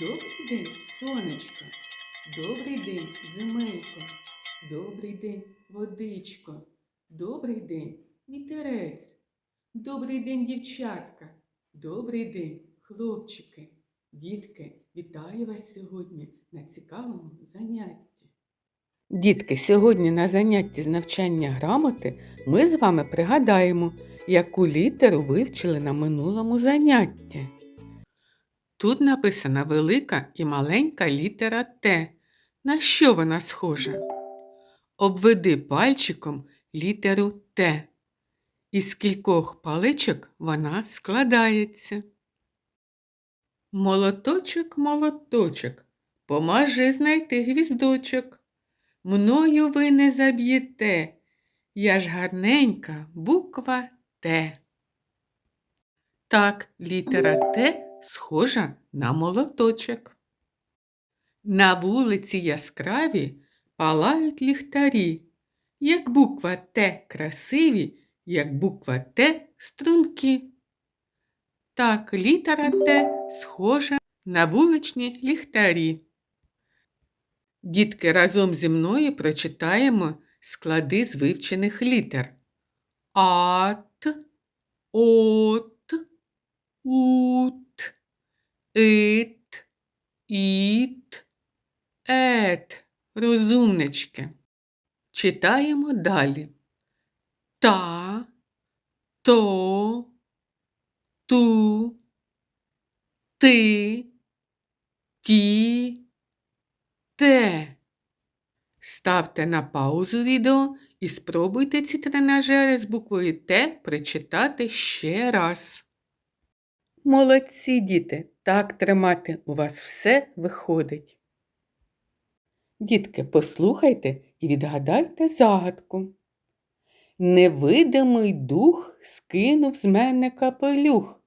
Добрий день, сонечко. Добрий день, зимейко. Добрий день, водичко. Добрий день, вітерець. Добрий день, дівчатка. Добрий день, хлопчики. Дітки, вітаю вас сьогодні на цікавому занятті. Дітки, сьогодні на занятті з навчання грамоти ми з вами пригадаємо, яку літеру вивчили на минулому занятті. Тут написана велика і маленька літера Т. На що вона схожа? Обведи пальчиком літеру Т. Із кількох паличок вона складається. Молоточок, молоточок, помажи знайти гвіздочок. Мною ви не заб'єте, я ж гарненька буква Т. Так, літера Т схожа на молоточок. На вулиці яскраві палають ліхтарі, як буква Т красиві, як буква Т струнки. Так, літера Т схожа на вуличні ліхтарі. Дітки, разом зі мною прочитаємо склади з вивчених літер. Ат, от, ут, ит, іт, ет. Розумнички. Читаємо далі. Та, то, ту, ти, ті, те. Ставте на паузу відео і спробуйте ці тренажери з буквою Т прочитати ще раз. Молодці, діти, так тримати у вас все виходить. Дітки, послухайте і відгадайте загадку. Невидимий дух скинув з мене капелюх,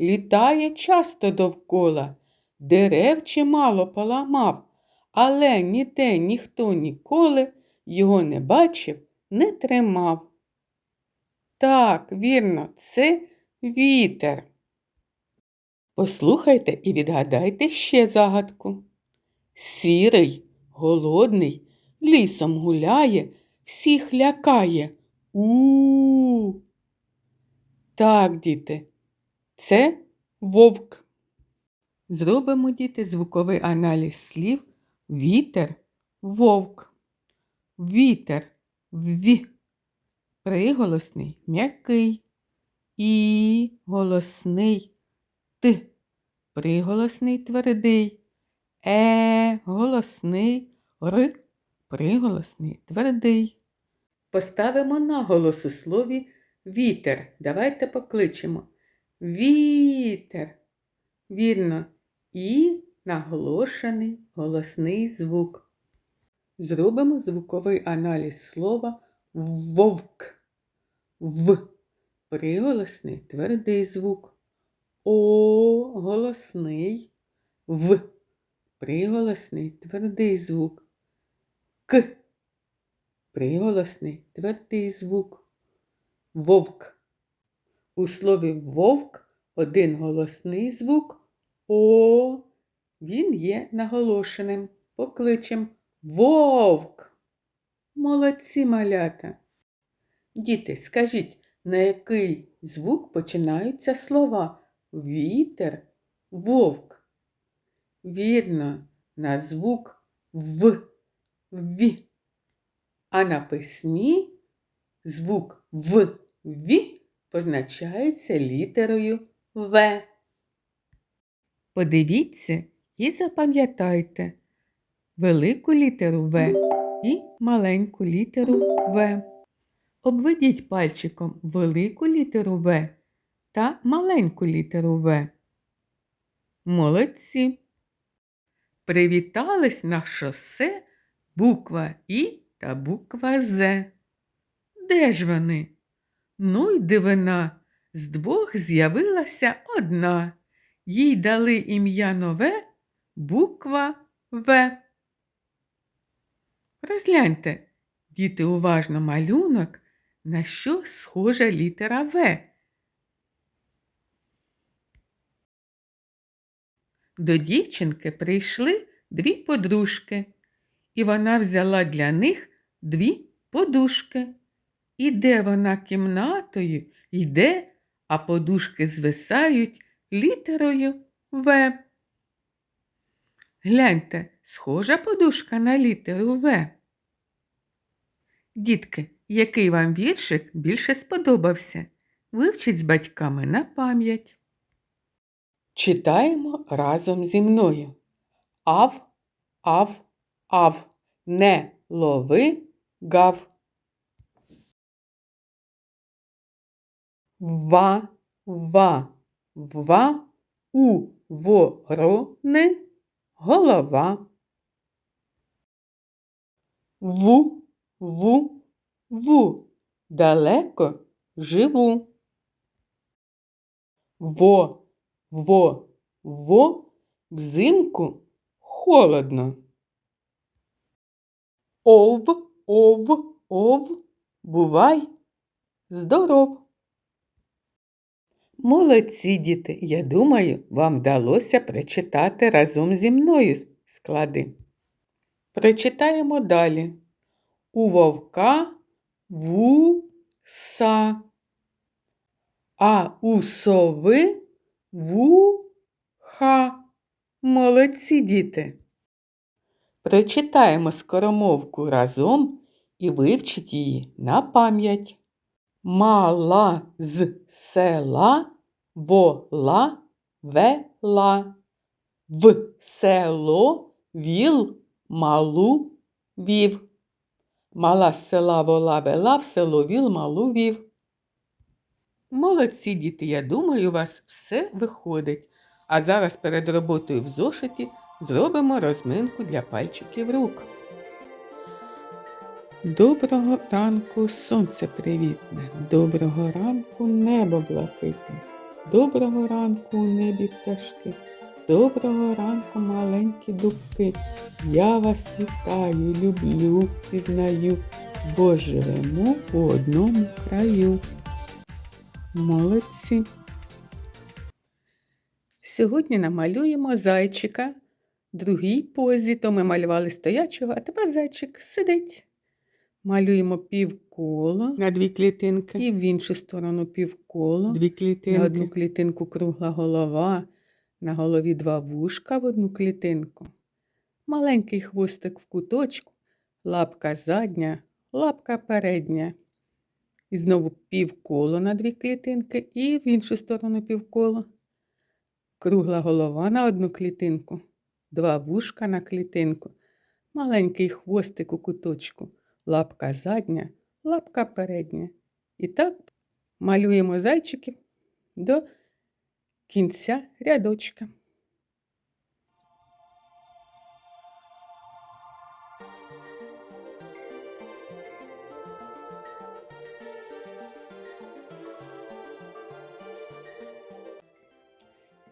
літає часто довкола, дерев чимало поламав, але ніде ніхто ніколи його не бачив, не тримав. Так, вірно, це вітер. Послухайте і відгадайте ще загадку. Сірий, голодний, лісом гуляє, всіх лякає. У, -у, у Так, діти, це вовк. Зробимо, діти, звуковий аналіз слів вітер, вовк. Вітер в. Приголосний м'який. І голосний Т. Приголосний твердий. Е голосний Р. Приголосний твердий. Поставимо наголос у слові вітер. Давайте покличемо. Вітер. Вірно. І наголошений голосний звук. Зробимо звуковий аналіз слова вовк. В. Приголосний твердий звук. О голосний. В. Приголосний твердий звук. К. Приголосний твердий звук. Вовк. У слові вовк один голосний звук О. Він є наголошеним. Покличем вовк. Молодці малята. Діти, скажіть, на який звук починаються слова вітер, вовк? Вірно, на звук В. Ві. А на письмі звук В Ві позначається літерою В. Подивіться і запам'ятайте велику літеру В і маленьку літеру В. Обведіть пальчиком велику літеру В та маленьку літеру В. Молодці. Привітались на шосе буква І та буква З. Де ж вони? Ну й дивина. З двох з'явилася одна. Їй дали ім'я нове буква В. Розгляньте, діти, уважно малюнок, на що схожа літера В. До дівчинки прийшли дві подружки, і вона взяла для них дві подушки. Іде вона кімнатою, йде, а подушки звисають літерою В. Гляньте, схожа подушка на літеру В. Дітки, який вам віршик більше сподобався? Вивчіть з батьками на пам'ять. Читаємо разом зі мною. Ав, ав, ав, не лови гав. Ва, ва, ва, у ворони голова. Ву, ву, ву, далеко живу. Во, во, во, взимку холодно. Ов, ов, ов, бувай здоров. Молодці, діти, я думаю, вам вдалося прочитати разом зі мною склади. Прочитаємо далі. У вовка вуса, а у сови вуха. Молодці, діти. Прочитаємо скоромовку разом і вивчіть її на пам'ять. Мала з села вола вела. В село віл малу вів. Мала з села вола вела, в село віл малу вів. Молодці діти, я думаю, у вас все виходить. А зараз перед роботою в зошиті зробимо розминку для пальчиків рук. Доброго ранку сонце привітне, доброго ранку небо блакитне, доброго ранку небі пташки, доброго ранку маленькі дубки. Я вас вітаю, люблю, пізнаю, бо живемо у одному краю. Молодці. Сьогодні намалюємо зайчика. В другій позі то ми малювали стоячого, а тепер зайчик сидить. Малюємо півколо на дві клітинки. і в іншу сторону півколо. Дві На одну клітинку кругла голова, на голові два вушка в одну клітинку. Маленький хвостик в куточку, лапка задня, лапка передня. І знову півколо на дві клітинки і в іншу сторону півколо. Кругла голова на одну клітинку, два вушка на клітинку, маленький хвостик у куточку, лапка задня, лапка передня. І так малюємо зайчиків до кінця рядочка.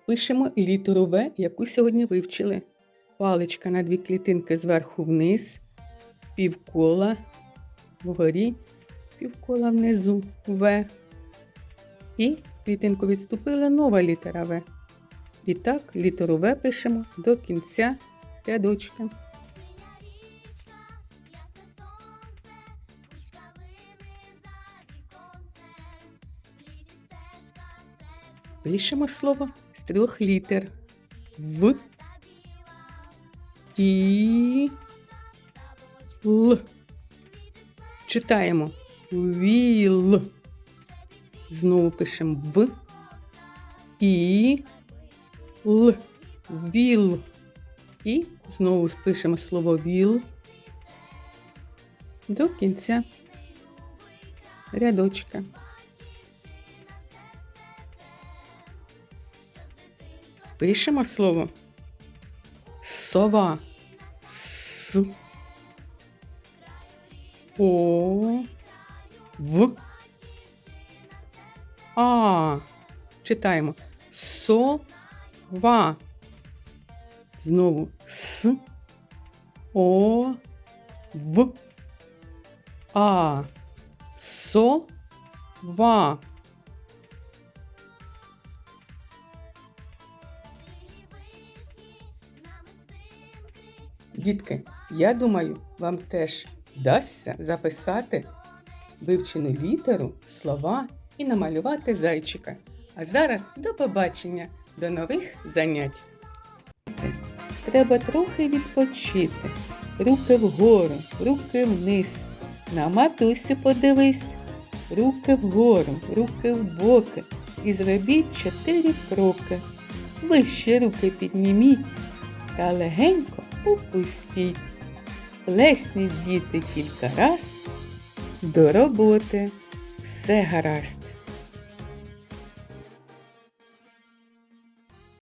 Пишемо літеру В, яку сьогодні вивчили. Паличка на дві клітинки зверху вниз, півкола вгорі, півкола внизу В. І клітинку відступили нова літера В. І так літеру В пишемо до кінця рядочка. Пишемо слово з трьох літер. В. І. Л. Читаємо. Віл. Знову пишемо В. І. Л. Віл. І знову пишемо слово віл до кінця рядочка. Пишемо слово сова. С. О. В. А. Читаємо. Сова. Знову С. О. В. А. Сова. Дітки, я думаю, вам теж вдасться записати вивчену літеру, слова і намалювати зайчика. А зараз до побачення, до нових занять. Треба трохи відпочити. Руки вгору, руки вниз. На матусю подивись. Руки вгору, руки в боки. І зробіть чотири кроки. Вище руки підніміть та легенько опустіть. Плесніть діти кілька раз. До роботи. Все гаразд.